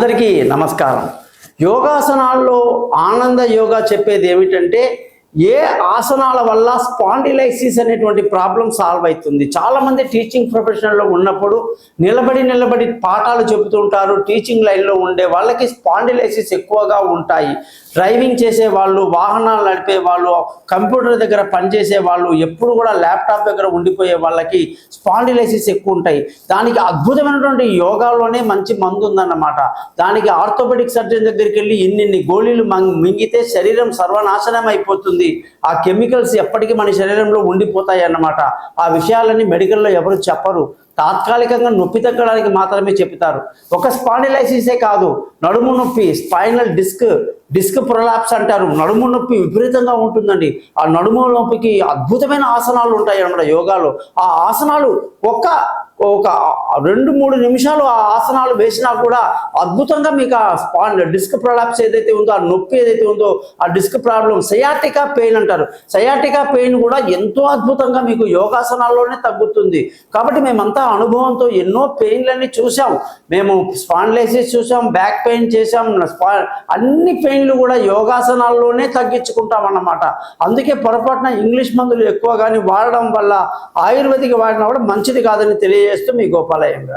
అందరికీ నమస్కారం. యోగాసనాల్లో ఆనంద యోగా చెప్పేది ఏమిటంటే ఏ ఆసనాల వల్ల స్పాండిలైసిస్ అనేటువంటి ప్రాబ్లం సాల్వ్ అవుతుంది? చాలా మంది టీచింగ్ ప్రొఫెషన్లో ఉన్నప్పుడు నిలబడి నిలబడి పాఠాలు చెబుతూ ఉంటారు టీచింగ్ లైన్లో ఉండే వాళ్ళకి స్పాండిలైసిస్ ఎక్కువగా ఉంటాయి. డ్రైవింగ్ చేసే వాళ్ళు వాహనాలు నడిపే వాళ్ళు కంప్యూటర్ దగ్గర పనిచేసే వాళ్ళు ఎప్పుడు కూడా ల్యాప్టాప్ దగ్గర ఉండిపోయే వాళ్ళకి స్పాండిలైసిస్ ఎక్కువ ఉంటాయి. దానికి అద్భుతమైనటువంటి యోగాలోనే మంచి మందు ఉందన్నమాట. దానికి ఆర్థోపెడిక్ సర్జన్ దగ్గరికి వెళ్ళి ఇన్నిన్ని గోళీలు మింగితే శరీరం సర్వనాశనం అయిపోతుంది. ఆ కెమికల్స్ ఎప్పటికీ మన శరీరంలో ఉండిపోతాయి అన్నమాట. ఆ విషయాలన్నీ మెడికల్లో ఎవరు చెప్పరు. తాత్కాలికంగా నొప్పి తగ్గడానికి మాత్రమే చెప్తారు ఒక స్పాండిలైసిసే కాదు నడుము నొప్పి స్పైనల్ డిస్క్ డిస్క్ ప్రొలాప్స్ అంటారు. నడుము నొప్పి విపరీతంగా ఉంటుందండి. ఆ నడుము నొప్పికి అద్భుతమైన ఆసనాలు ఉంటాయి అన్నమాట యోగాలో. ఆ ఆసనాలు ఒక్క ఒక రెండు మూడు నిమిషాలు ఆ ఆసనాలు వేసినా కూడా అద్భుతంగా మీకు ఆ స్పాన్ డిస్క్ ప్రొలాప్స్ ఏదైతే ఉందో ఆ నొప్పి ఏదైతే ఉందో ఆ డిస్క్ ప్రాబ్లం సయాటికా పెయిన్ అంటారు. సయాటికా పెయిన్ కూడా ఎంతో అద్భుతంగా మీకు యోగాసనాల్లోనే తగ్గుతుంది. కాబట్టి మేమంతా అనుభవంతో ఎన్నో పెయిన్లన్నీ చూసాం మేము స్పాండ్లైసిస్ చూసాం బ్యాక్ పెయిన్ చేసాం స్పా అన్ని పెయిన్లు కూడా యోగాసనాల్లోనే తగ్గించుకుంటాం అన్నమాట అందుకే పొరపాటున ఇంగ్లీష్ మందులు ఎక్కువ కానీ వాడడం వల్ల ఆయుర్వేదిక్ వాడినా కూడా మంచిది కాదని తెలియజేస్తూ మీ గోపాలయ్య గారు